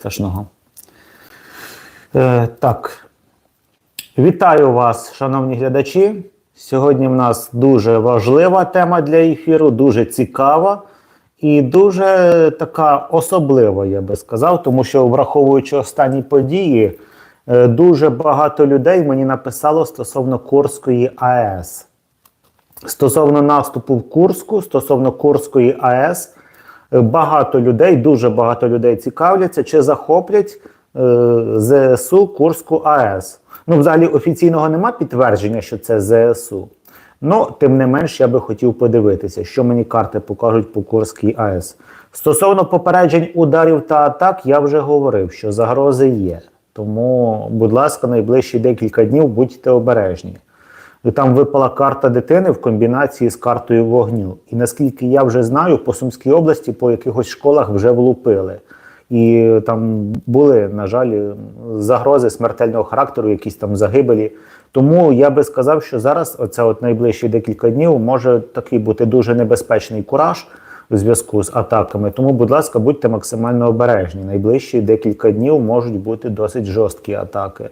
страшного. Е, так. Вітаю вас, шановні глядачі. Сьогодні в нас дуже важлива тема для ефіру, дуже цікава і дуже така особлива, я би сказав, тому що, враховуючи останні події, е, дуже багато людей мені написало стосовно Курської АЕС. Стосовно наступу в Курську, стосовно Курської АЕС, багато людей, дуже багато людей цікавляться, чи захоплять е, ЗСУ Курську АЕС. Ну, взагалі офіційного нема підтвердження, що це ЗСУ. Ну, тим не менш, я би хотів подивитися, що мені карти покажуть по Курській АЕС. Стосовно попереджень ударів та атак, я вже говорив, що загрози є. Тому, будь ласка, найближчі декілька днів будьте обережні. Там випала карта дитини в комбінації з картою вогню. І наскільки я вже знаю, по Сумській області по якихось школах вже влупили. І там були, на жаль, загрози смертельного характеру, якісь там загибелі. Тому я би сказав, що зараз, оце от найближчі декілька днів, може такий бути дуже небезпечний кураж у зв'язку з атаками. Тому, будь ласка, будьте максимально обережні. Найближчі декілька днів можуть бути досить жорсткі атаки.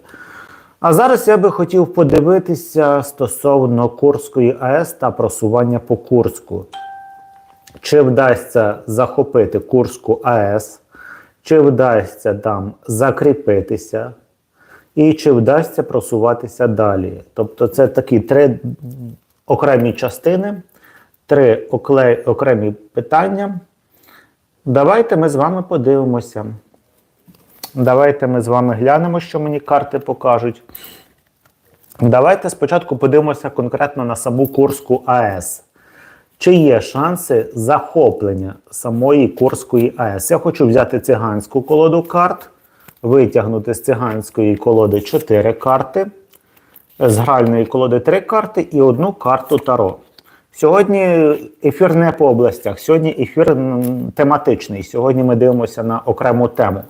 А зараз я би хотів подивитися стосовно Курської АЕС та просування по Курську. Чи вдасться захопити Курську АЕС, чи вдасться там закріпитися, і чи вдасться просуватися далі. Тобто, це такі три окремі частини, три окремі питання. Давайте ми з вами подивимося. Давайте ми з вами глянемо, що мені карти покажуть. Давайте спочатку подивимося конкретно на саму Курську АЕС. Чи є шанси захоплення самої Курської АЕС? Я хочу взяти циганську колоду карт, витягнути з циганської колоди 4 карти, з гральної колоди 3 карти і одну карту Таро. Сьогодні ефір не по областях, сьогодні ефір тематичний. Сьогодні ми дивимося на окрему тему.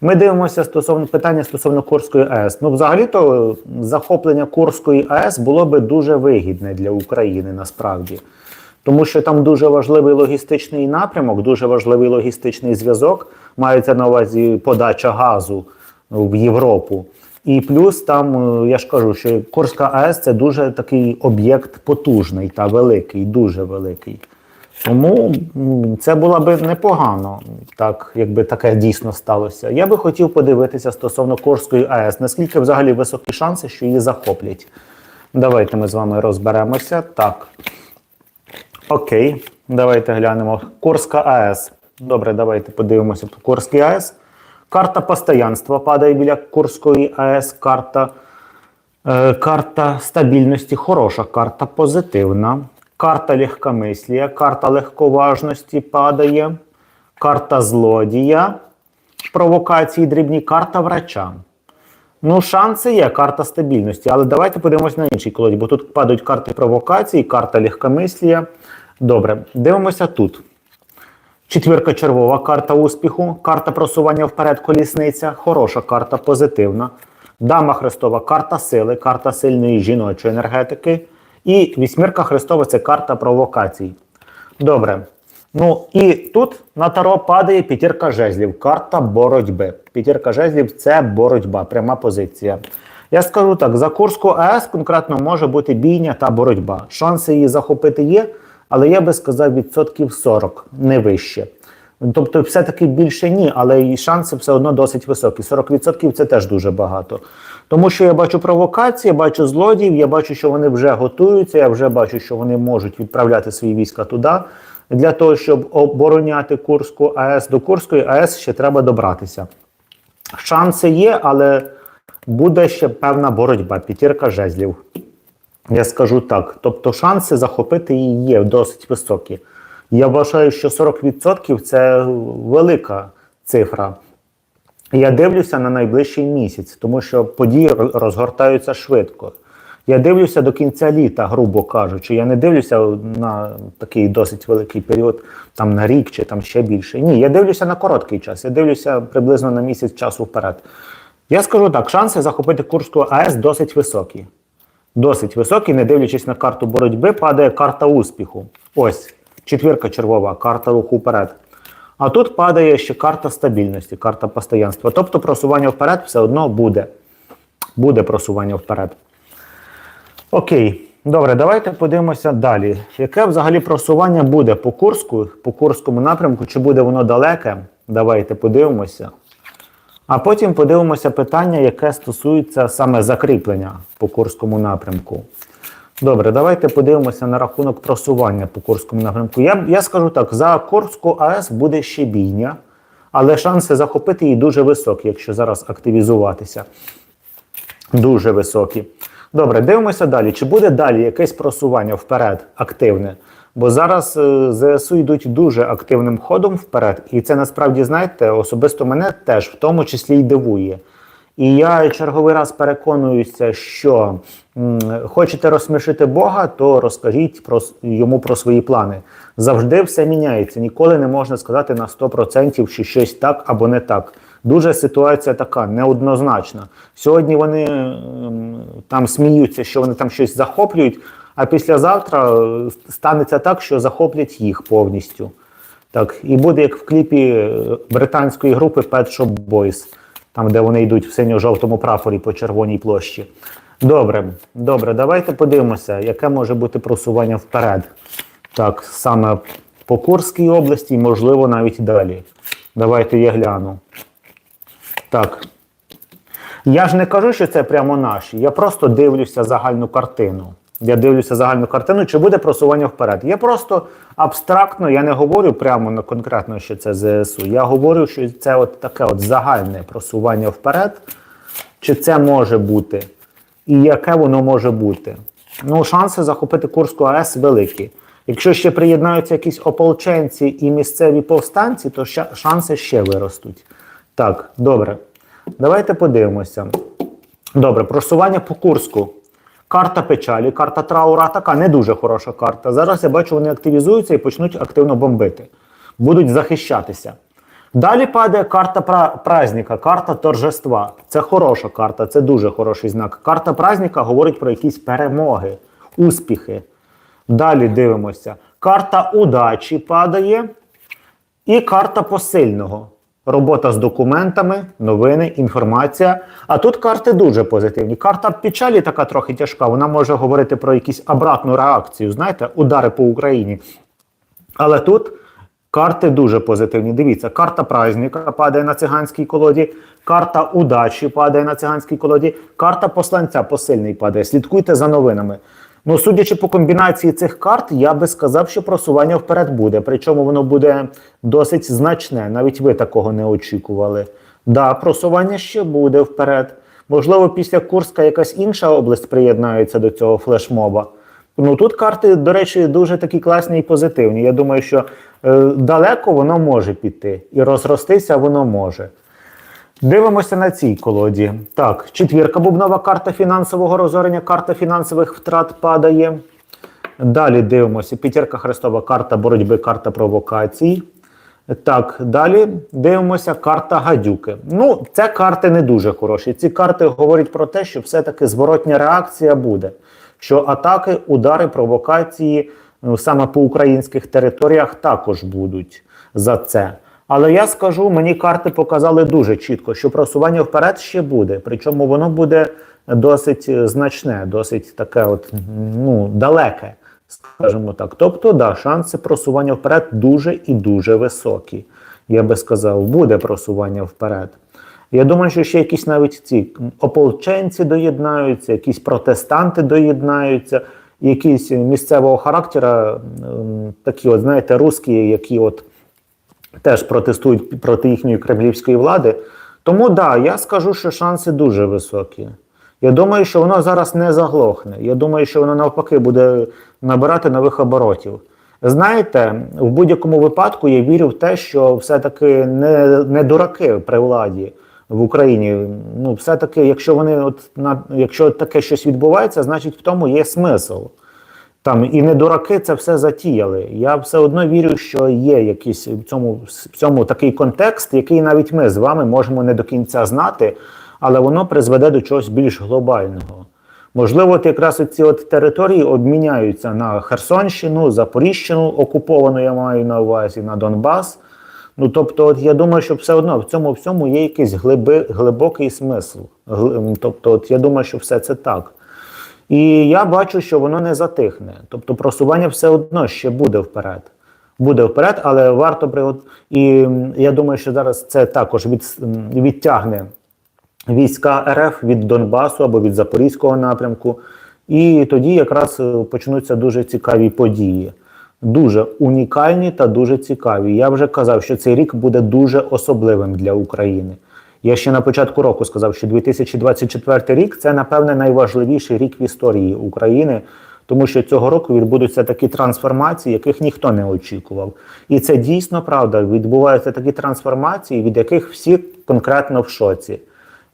Ми дивимося стосовно питання стосовно Курської АЕС. Ну, взагалі-то захоплення Курської АЕС було би дуже вигідне для України насправді. Тому що там дуже важливий логістичний напрямок, дуже важливий логістичний зв'язок. Мається на увазі подача газу в Європу. І плюс там, е, я ж кажу, що Курська АЕС це дуже такий об'єкт потужний та великий, дуже великий. Тому це було би непогано, так, якби таке дійсно сталося. Я би хотів подивитися стосовно Курської АЕС, наскільки взагалі високі шанси, що її захоплять. Давайте ми з вами розберемося. Так. Окей, давайте глянемо. Курська АЕС. Добре, давайте подивимося по Курській АЕС. Карта постоянства падає біля Курської АЕС. Карта, е, карта стабільності хороша, карта позитивна. Карта легкомислія, карта легковажності падає. Карта злодія, провокації дрібні, карта врача. Ну, шанси є, карта стабільності, але давайте подивимось на іншій колоді, бо тут падають карти провокації, карта легкомислія. Добре, дивимося тут. Четвірка червова, карта успіху, карта просування вперед, колісниця, хороша карта, позитивна. Дама Христова, карта сили, карта сильної жіночої енергетики. І вісьмірка Христова це карта провокацій. Добре. Ну і тут на таро падає п'ятірка жезлів, карта боротьби. П'ятірка жезлів це боротьба, пряма позиція. Я скажу так: за Курську АЕС конкретно може бути бійня та боротьба. Шанси її захопити є, але я би сказав відсотків 40, не вище. Тобто, все-таки більше ні, але і шанси все одно досить високі. 40% це теж дуже багато. Тому що я бачу провокації, я бачу злодіїв, я бачу, що вони вже готуються, я вже бачу, що вони можуть відправляти свої війська туди. Для того, щоб обороняти Курську АЕС до Курської АЕС, ще треба добратися. Шанси є, але буде ще певна боротьба, п'ятірка жезлів. Я скажу так. Тобто шанси захопити її є досить високі. Я вважаю, що 40% це велика цифра. Я дивлюся на найближчий місяць, тому що події розгортаються швидко. Я дивлюся до кінця літа, грубо кажучи. Я не дивлюся на такий досить великий період, там на рік чи там ще більше. Ні, я дивлюся на короткий час. Я дивлюся приблизно на місяць часу вперед. Я скажу так: шанси захопити Курську АЕС досить високі. Досить високі, не дивлячись на карту боротьби, падає карта успіху. Ось четвірка червова, карта руху вперед. А тут падає ще карта стабільності, карта постоянства. Тобто просування вперед все одно буде. Буде просування вперед. Окей, добре, давайте подивимося далі. Яке взагалі просування буде по Курську, по Курському напрямку, чи буде воно далеке? Давайте подивимося. А потім подивимося питання, яке стосується саме закріплення по Курському напрямку. Добре, давайте подивимося на рахунок просування по Курському напрямку. Я, я скажу так: за Курську АЕС буде ще бійня, але шанси захопити її дуже високі, якщо зараз активізуватися. Дуже високі. Добре, дивимося далі. Чи буде далі якесь просування вперед активне? Бо зараз е, ЗСУ йдуть дуже активним ходом вперед, і це насправді, знаєте, особисто мене теж в тому числі й дивує. І я черговий раз переконуюся, що хочете розсмішити Бога, то розкажіть про йому про свої плани. Завжди все міняється. Ніколи не можна сказати на 100%, що щось так або не так. Дуже ситуація така неоднозначна. Сьогодні вони там сміються, що вони там щось захоплюють, а післязавтра е, станеться так, що захоплять їх повністю. Так, і буде як в кліпі е, британської групи Pet Shop Boys, там, де вони йдуть в синьо-жовтому прапорі по червоній площі. Добре, добре, давайте подивимося, яке може бути просування вперед. Так, саме по Курській області, можливо, навіть далі. Давайте я гляну. Так. Я ж не кажу, що це прямо наші. Я просто дивлюся загальну картину. Я дивлюся загальну картину, чи буде просування вперед. Я просто абстрактно, я не говорю прямо на конкретно, що це ЗСУ. Я говорю, що це от таке от загальне просування вперед. Чи це може бути? І яке воно може бути? Ну, шанси захопити Курську АЕС великі. Якщо ще приєднаються якісь ополченці і місцеві повстанці, то шанси ще виростуть. Так, добре. Давайте подивимося. Добре, просування по Курську. Карта печалі, карта траура така не дуже хороша карта. Зараз я бачу, вони активізуються і почнуть активно бомбити. Будуть захищатися. Далі падає карта пра- праздника, карта торжества. Це хороша карта, це дуже хороший знак. Карта праздника говорить про якісь перемоги, успіхи. Далі дивимося. Карта удачі падає. І карта посильного. Робота з документами, новини, інформація. А тут карти дуже позитивні. Карта печалі така трохи тяжка. Вона може говорити про якусь обратну реакцію, знаєте, удари по Україні. Але тут карти дуже позитивні. Дивіться, карта праздника падає на циганській колоді, карта удачі падає на циганській колоді, карта посланця посильний падає. Слідкуйте за новинами. Ну, судячи по комбінації цих карт, я би сказав, що просування вперед буде. Причому воно буде досить значне. Навіть ви такого не очікували. Да, просування ще буде вперед. Можливо, після Курська якась інша область приєднається до цього флешмоба. Ну тут карти, до речі, дуже такі класні і позитивні. Я думаю, що е, далеко воно може піти, і розростися воно може. Дивимося на цій колоді. Так, четвірка бубнова карта фінансового розорення, карта фінансових втрат падає. Далі дивимося. П'ятірка хрестова карта боротьби, карта провокацій. Так, далі дивимося карта гадюки. Ну, це карти не дуже хороші. Ці карти говорять про те, що все-таки зворотня реакція буде. Що атаки, удари, провокації ну, саме по українських територіях також будуть за це. Але я скажу, мені карти показали дуже чітко, що просування вперед ще буде. Причому воно буде досить е, значне, досить таке, от ну далеке, скажімо так. Тобто, да, шанси просування вперед дуже і дуже високі. Я би сказав, буде просування вперед. Я думаю, що ще якісь навіть ці ополченці доєднаються, якісь протестанти доєднаються, якісь місцевого характера, ем, такі, от, знаєте, русські, які от теж протестують проти їхньої кремлівської влади. Тому да, я скажу, що шанси дуже високі. Я думаю, що воно зараз не заглохне. Я думаю, що воно навпаки буде набирати нових оборотів. Знаєте, в будь-якому випадку я вірю в те, що все-таки не, не дураки при владі в Україні. Ну, все-таки, якщо вони от на якщо таке щось відбувається, значить в тому є смисл. Там і не дураки це все затіяли. Я все одно вірю, що є якийсь в цьому, в цьому такий контекст, який навіть ми з вами можемо не до кінця знати, але воно призведе до чогось більш глобального. Можливо, от якраз ці от території обміняються на Херсонщину, Запоріжжину, окуповану я маю на увазі, на Донбас. Ну тобто, от я думаю, що все одно в цьому всьому є якийсь глиби, глибокий смисл. Тобто, от я думаю, що все це так. І я бачу, що воно не затихне. Тобто просування все одно ще буде вперед. Буде вперед, але варто пригод... І я думаю, що зараз це також від... відтягне війська РФ від Донбасу або від Запорізького напрямку. І тоді якраз е, почнуться дуже цікаві події. Дуже унікальні та дуже цікаві. Я вже казав, що цей рік буде дуже особливим для України. Я ще на початку року сказав, що 2024 рік це, напевне, найважливіший рік в історії України, тому що цього року відбудуться такі трансформації, яких ніхто не очікував. І це дійсно правда. Відбуваються такі трансформації, від яких всі конкретно в шоці.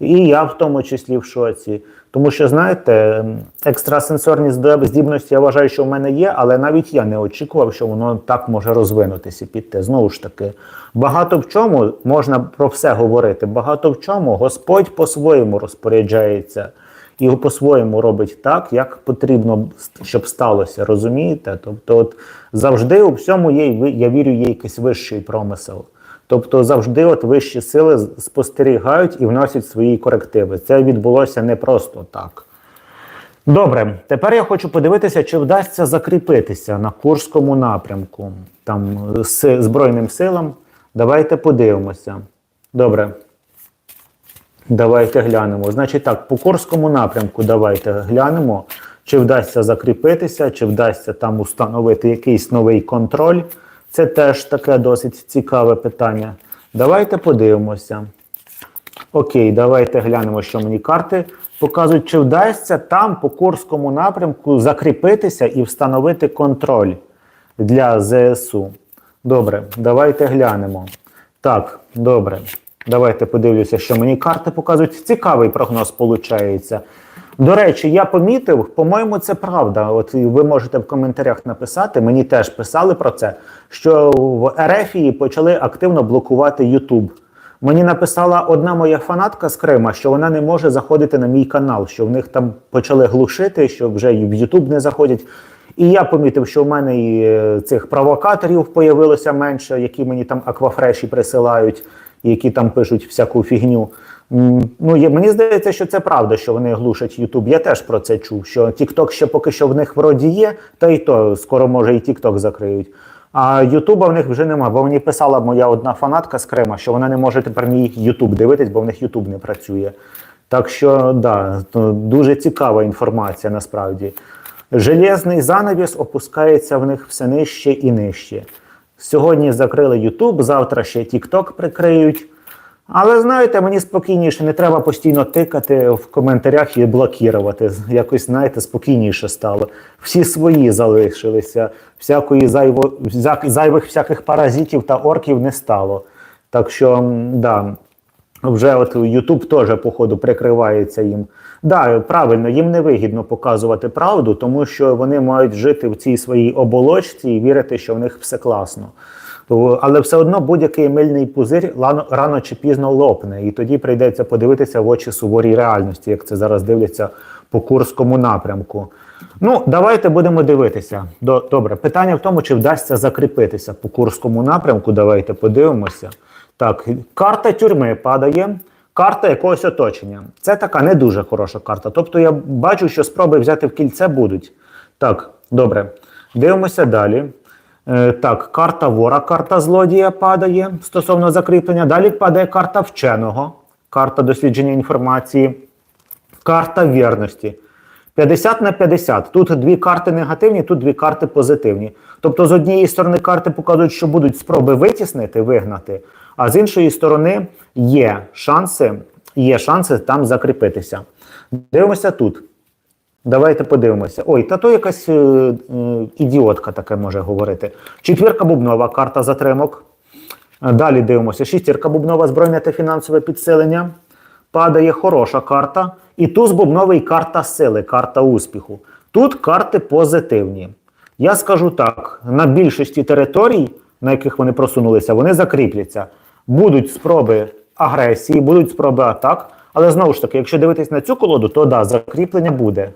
І я в тому числі в шоці. Тому що, знаєте, екстрасенсорні здібності я вважаю, що в мене є, але навіть я не очікував, що воно так може розвинутися піти. Знову ж таки, багато в чому можна про все говорити. Багато в чому Господь по-своєму розпоряджається і по-своєму робить так, як потрібно, щоб сталося. Розумієте? Тобто, от завжди у всьому є, я вірю, є якийсь вищий промисел. Тобто завжди от вищі сили спостерігають і вносять свої корективи. Це відбулося не просто так. Добре, тепер я хочу подивитися, чи вдасться закріпитися на Курському напрямку там з Збройним силам. Давайте подивимося. Добре. Давайте глянемо. Значить так, по Курському напрямку давайте глянемо, чи вдасться закріпитися, чи вдасться там установити якийсь новий контроль. Це теж таке досить цікаве питання. Давайте подивимося. Окей, давайте глянемо, що мені карти показують, чи вдасться там по Курському напрямку закріпитися і встановити контроль для ЗСУ. Добре, давайте глянемо. Так, добре. Давайте подивлюся, що мені карти показують. Цікавий прогноз виходить. До речі, я помітив, по-моєму, це правда. От ви можете в коментарях написати. Мені теж писали про це, що в Ерефії почали активно блокувати YouTube. Мені написала одна моя фанатка з Крима, що вона не може заходити на мій канал, що в них там почали глушити, що вже в YouTube не заходять. І я помітив, що в мене і е, цих провокаторів появилося менше, які мені там аквафреші присилають, які там пишуть всяку фігню. Ну, є, мені здається, що це правда, що вони глушать YouTube. Я теж про це чув. Що TikTok ще поки що в них вроді є, та й то скоро може і TikTok закриють. А Ютуба в них вже нема, бо мені писала моя одна фанатка з Крима, що вона не може тепер мій Ютуб дивитись, бо в них Ютуб не працює. Так що, да, дуже цікава інформація насправді. Железний занавіс опускається в них все нижче і нижче. Сьогодні закрили Ютуб, завтра ще TikTok прикриють. Але знаєте, мені спокійніше, не треба постійно тикати в коментарях і блокувати. Якось, знаєте, спокійніше стало. Всі свої залишилися, всякої зайво, зайвих всяких паразитів та орків не стало. Так що, да, вже от YouTube теж, походу, прикривається їм. Да, правильно, їм не вигідно показувати правду, тому що вони мають жити в цій своїй оболочці і вірити, що в них все класно. Але все одно будь-який мильний пузир рано чи пізно лопне, і тоді прийдеться подивитися в очі суворій реальності, як це зараз дивляться по Курському напрямку. Ну, давайте будемо дивитися. Добре, питання в тому, чи вдасться закріпитися по Курському напрямку. Давайте подивимося. Так, карта тюрми падає, карта якогось оточення. Це така не дуже хороша карта. Тобто я бачу, що спроби взяти в кільце будуть. Так, добре. Дивимося далі. Е, так, карта вора, карта злодія падає стосовно закріплення. Далі падає карта вченого, карта дослідження інформації, карта вірності. 50 на 50. Тут дві карти негативні, тут дві карти позитивні. Тобто, з однієї сторони, карти показують, що будуть спроби витіснити, вигнати, а з іншої сторони є шанси, є шанси там закріпитися. Дивимося тут. Давайте подивимося. Ой, та то якась е, е, ідіотка таке може говорити. Четвірка бубнова, карта затримок. Е, Далі дивимося. Шістірка бубнова, збройне та фінансове підсилення. Падає хороша карта. І туз бубновий карта сили, карта успіху. Тут карти позитивні. Я скажу так: на більшості територій, на яких вони просунулися, вони закріпляться. Будуть спроби агресії, будуть спроби атак. Але знову ж таки, якщо дивитись на цю колоду, то да, закріплення буде.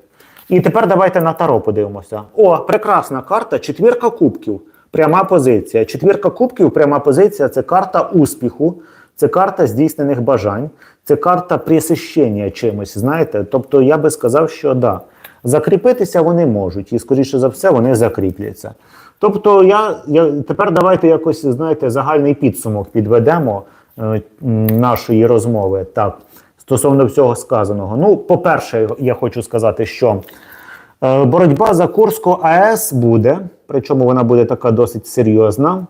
І тепер давайте на таро подивимося. О, прекрасна карта, четвірка кубків. пряма позиція. Четвірка кубків, пряма позиція це карта успіху, це карта здійснених бажань, це карта присищення чимось. Знаєте, тобто я би сказав, що да, закріпитися вони можуть, і скоріше за все вони закріпляться. Тобто, я, я тепер давайте якось знаєте загальний підсумок підведемо е, нашої розмови. Так, стосовно всього сказаного. Ну, по-перше, я хочу сказати, що е, боротьба за Курську АЕС буде, причому вона буде така досить серйозна,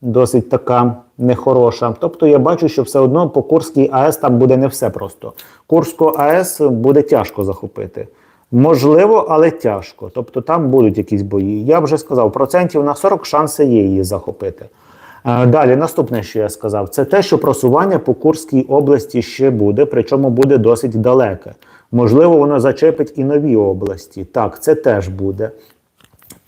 досить така нехороша. Тобто я бачу, що все одно по Курській АЕС там буде не все просто. Курську АЕС буде тяжко захопити. Можливо, але тяжко. Тобто там будуть якісь бої. Я вже сказав, процентів на 40 шанси є її захопити. Е, Далі, наступне, що я сказав, це те, що просування по Курській області ще буде, причому буде досить далеке. Можливо, воно зачепить і нові області. Так, це теж буде.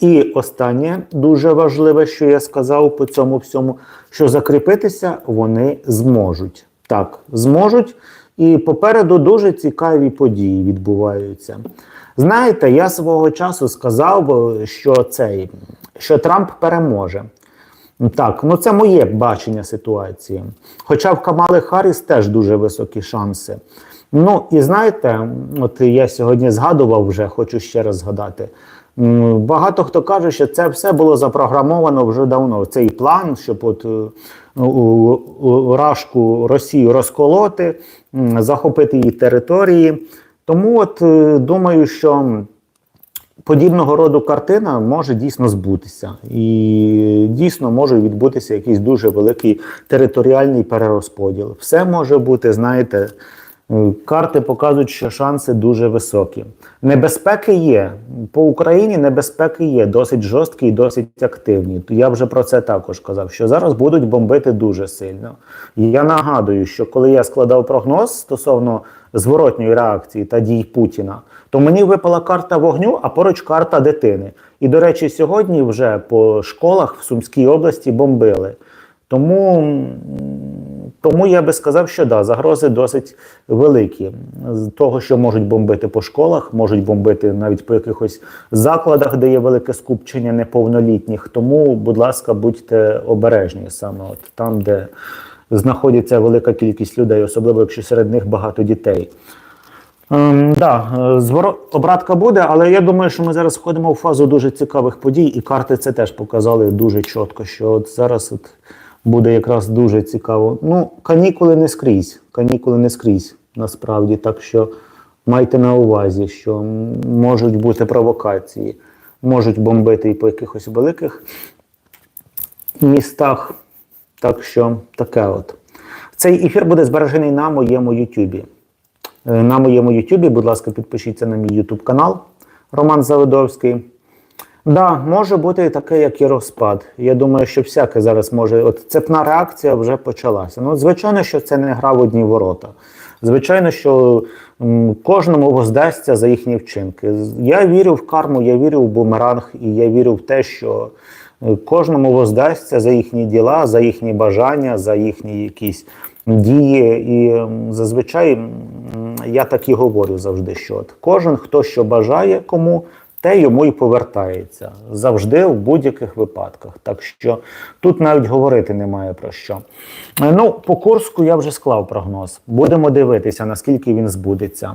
І останнє дуже важливе, що я сказав по цьому всьому, що закріпитися вони зможуть. Так, зможуть. І попереду дуже цікаві події відбуваються. Знаєте, я свого часу сказав, що цей, що Трамп переможе. Так, ну це моє бачення ситуації. Хоча в Камали Харріс теж дуже високі шанси. Ну і знаєте, от я сьогодні згадував вже, хочу ще раз згадати. Багато хто каже, що це все було запрограмовано вже давно. Цей план, щоб от е, Рашку Росію розколоти, захопити її території. Тому от е, думаю, що подібного роду картина може дійсно збутися, і дійсно може відбутися якийсь дуже великий територіальний перерозподіл. Все може бути, знаєте. Карти показують, що шанси дуже високі. Небезпеки є. По Україні небезпеки є, досить жорсткі і досить активні. Я вже про це також казав, що зараз будуть бомбити дуже сильно. Я нагадую, що коли я складав прогноз стосовно зворотньої реакції та дій Путіна, то мені випала карта вогню, а поруч карта дитини. І, до речі, сьогодні вже по школах в Сумській області бомбили. Тому, тому я би сказав, що да, загрози досить великі. З того, що можуть бомбити по школах, можуть бомбити навіть по якихось закладах, де є велике скупчення неповнолітніх. Тому, будь ласка, будьте обережні саме от там, де знаходиться велика кількість людей, особливо якщо серед них багато дітей. Ем, да, е, зворот обратка буде, але я думаю, що ми зараз входимо в фазу дуже цікавих подій, і карти це теж показали дуже чітко, що от зараз от буде якраз дуже цікаво. Ну, канікули не скрізь, канікули не скрізь, насправді. Так що майте на увазі, що можуть бути провокації, можуть бомбити і по якихось великих містах. Так що таке от. Цей ефір буде збережений на моєму Ютубі. Е, На моєму Ютубі, будь ласка, підпишіться на мій Ютуб канал Роман Завидовський. Да, може бути таке, як і розпад. Я думаю, що всяке зараз може. От цепна реакція вже почалася. Ну, звичайно, що це не гра в одні ворота. Звичайно, що кожному воздасться за їхні вчинки. Я вірю в карму, я вірю в бумеранг, і я вірю в те, що е, кожному воздасться за їхні діла, за їхні бажання, за їхні якісь дії. І зазвичай я так і говорю завжди, що от кожен, хто що бажає кому, те йому й повертається завжди в будь-яких випадках. Так що тут навіть говорити немає про що. Ну, по Курську я вже склав прогноз. Будемо дивитися, наскільки він збудеться.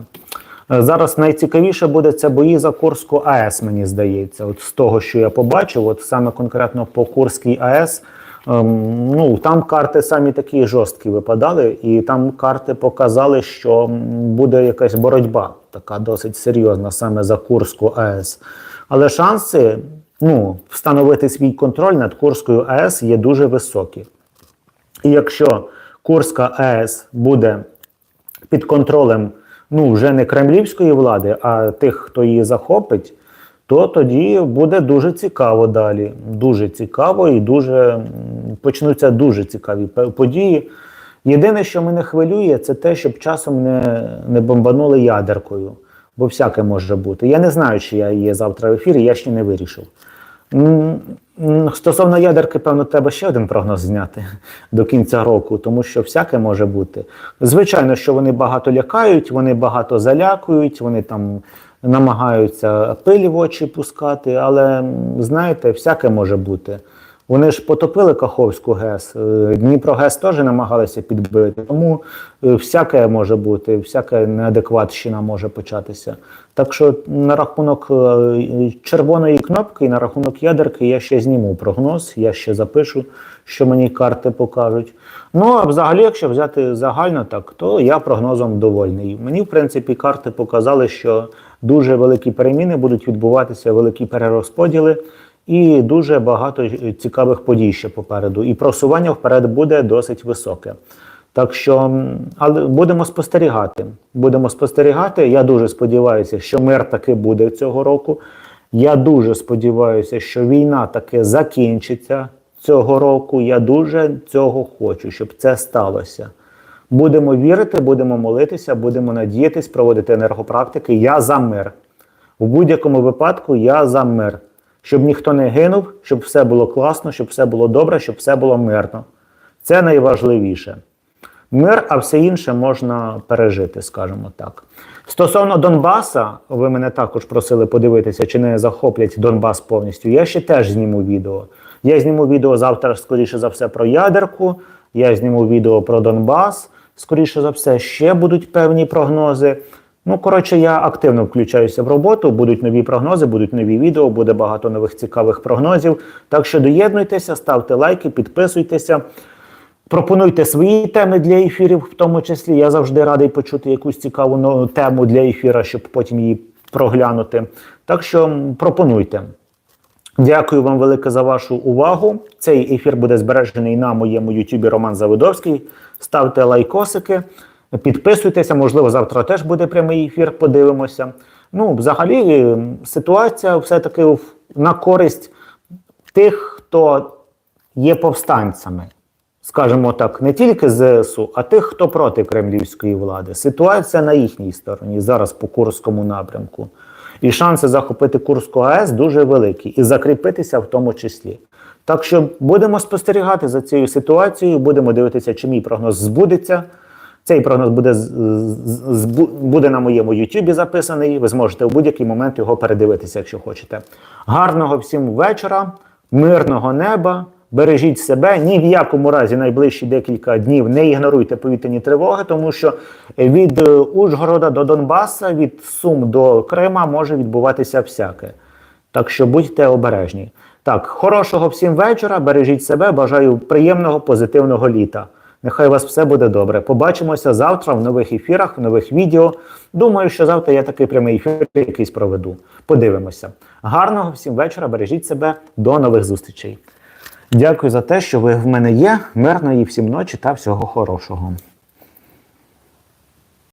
Зараз найцікавіше буде це бої за Курську АЕС, мені здається. От з того, що я побачив, от саме конкретно по Курській АЕС. Ем, Ну, там карти самі такі жорсткі випадали, і там карти показали, що буде якась боротьба, така досить серйозна, саме за Курську АЕС. Але шанси ну, встановити свій контроль над Курською АЕС є дуже високі. І якщо Курська АЕС буде під контролем ну, вже не кремлівської влади, а тих, хто її захопить, то тоді буде дуже цікаво далі. Дуже цікаво і дуже почнуться дуже цікаві події. Єдине, що мене хвилює, це те, щоб часом не, не бомбанули ядеркою, бо всяке може бути. Я не знаю, чи я є завтра в ефірі, я ще не вирішив. Стосовно ядерки, певно, треба ще один прогноз зняти до кінця року, тому що всяке може бути. Звичайно, що вони багато лякають, вони багато залякують, вони там намагаються пилі в очі пускати, але знаєте, всяке може бути. Вони ж потопили Каховську ГЕС, е, Дніпро ГЕС теж намагалися підбити. Тому е, всяке може бути, всяка неадекватщина може початися. Так що на рахунок е, червоної кнопки і на рахунок ядерки я ще зніму прогноз, я ще запишу, що мені карти покажуть. Ну а взагалі, якщо взяти загально так, то я прогнозом довольний. Мені, в принципі, карти показали, що дуже великі переміни будуть відбуватися, великі перерозподіли. І дуже багато е, цікавих подій ще попереду. І просування вперед буде досить високе. Так що, але будемо спостерігати. Будемо спостерігати. Я дуже сподіваюся, що мир таки буде цього року. Я дуже сподіваюся, що війна таки закінчиться цього року. Я дуже цього хочу, щоб це сталося. Будемо вірити, будемо молитися, будемо надіятись, проводити енергопрактики. Я за мир. У будь-якому випадку я за мир. Щоб ніхто не гинув, щоб все було класно, щоб все було добре, щоб все було мирно. Це найважливіше. Мир, а все інше можна пережити, скажімо так. Стосовно Донбаса, ви мене також просили подивитися, чи не захоплять Донбас повністю. Я ще теж зніму відео. Я зніму відео завтра, скоріше за все, про ядерку. Я зніму відео про Донбас. Скоріше за все, ще будуть певні прогнози. Ну, коротше, я активно включаюся в роботу. Будуть нові прогнози, будуть нові відео, буде багато нових цікавих прогнозів. Так що доєднуйтеся, ставте лайки, підписуйтеся. Пропонуйте свої теми для ефірів, в тому числі. Я завжди радий почути якусь цікаву тему для ефіра, щоб потім її проглянути. Так що пропонуйте. Дякую вам велике за вашу увагу. Цей ефір буде збережений на моєму Ютубі Роман Заводовський. Ставте лайкосики, підписуйтеся. Можливо, завтра теж буде прямий ефір. Подивимося. Ну, взагалі, е, ситуація все-таки на користь тих, хто є повстанцями. Скажімо так, не тільки ЗСУ, а тих, хто проти кремлівської влади. Ситуація на їхній стороні зараз по Курському напрямку. І шанси захопити Курську АЕС дуже великі, і закріпитися в тому числі. Так що будемо спостерігати за цією ситуацією, будемо дивитися, чи мій прогноз збудеться. Цей прогноз буде, буде на моєму Ютубі записаний. Ви зможете в будь-який момент його передивитися, якщо хочете. Гарного всім вечора, мирного неба. Бережіть себе, ні в якому разі найближчі декілька днів не ігноруйте повітряні тривоги, тому що від е, Ужгорода до Донбаса, від Сум до Крима може відбуватися всяке. Так що будьте обережні. Так, хорошого всім вечора, бережіть себе, бажаю приємного, позитивного літа. Нехай у вас все буде добре. Побачимося завтра в нових ефірах, в нових відео. Думаю, що завтра я такий прямий ефір якийсь проведу. Подивимося. Гарного всім вечора, бережіть себе, до нових зустрічей. Дякую за те, що ви в мене є. Мирної всім ночі та всього хорошого.